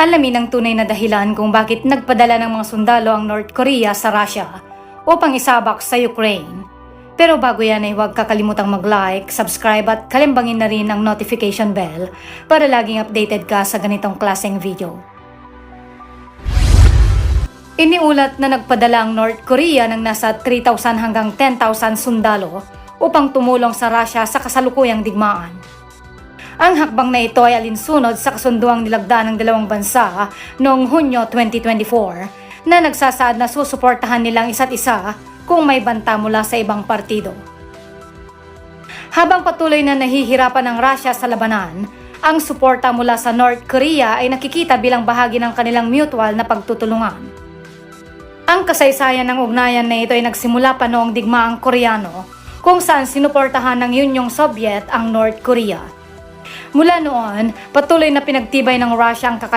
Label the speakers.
Speaker 1: Alamin ang tunay na dahilan kung bakit nagpadala ng mga sundalo ang North Korea sa Russia upang isabak sa Ukraine. Pero bago yan ay huwag kakalimutang mag-like, subscribe at kalimbangin na rin ang notification bell para laging updated ka sa ganitong klaseng video. Iniulat na nagpadala ang North Korea ng nasa 3,000 hanggang 10,000 sundalo upang tumulong sa Russia sa kasalukuyang digmaan. Ang hakbang na ito ay alinsunod sa kasunduang nilagdaan ng dalawang bansa noong Hunyo 2024 na nagsasaad na susuportahan nilang isa't isa kung may banta mula sa ibang partido. Habang patuloy na nahihirapan ang Russia sa labanan, ang suporta mula sa North Korea ay nakikita bilang bahagi ng kanilang mutual na pagtutulungan. Ang kasaysayan ng ugnayan na ito ay nagsimula pa noong digmaang Koreano kung saan sinuportahan ng Unyong Soviet ang North Korea. Mula noon, patuloy na pinagtibay ng Russia ang kakayahan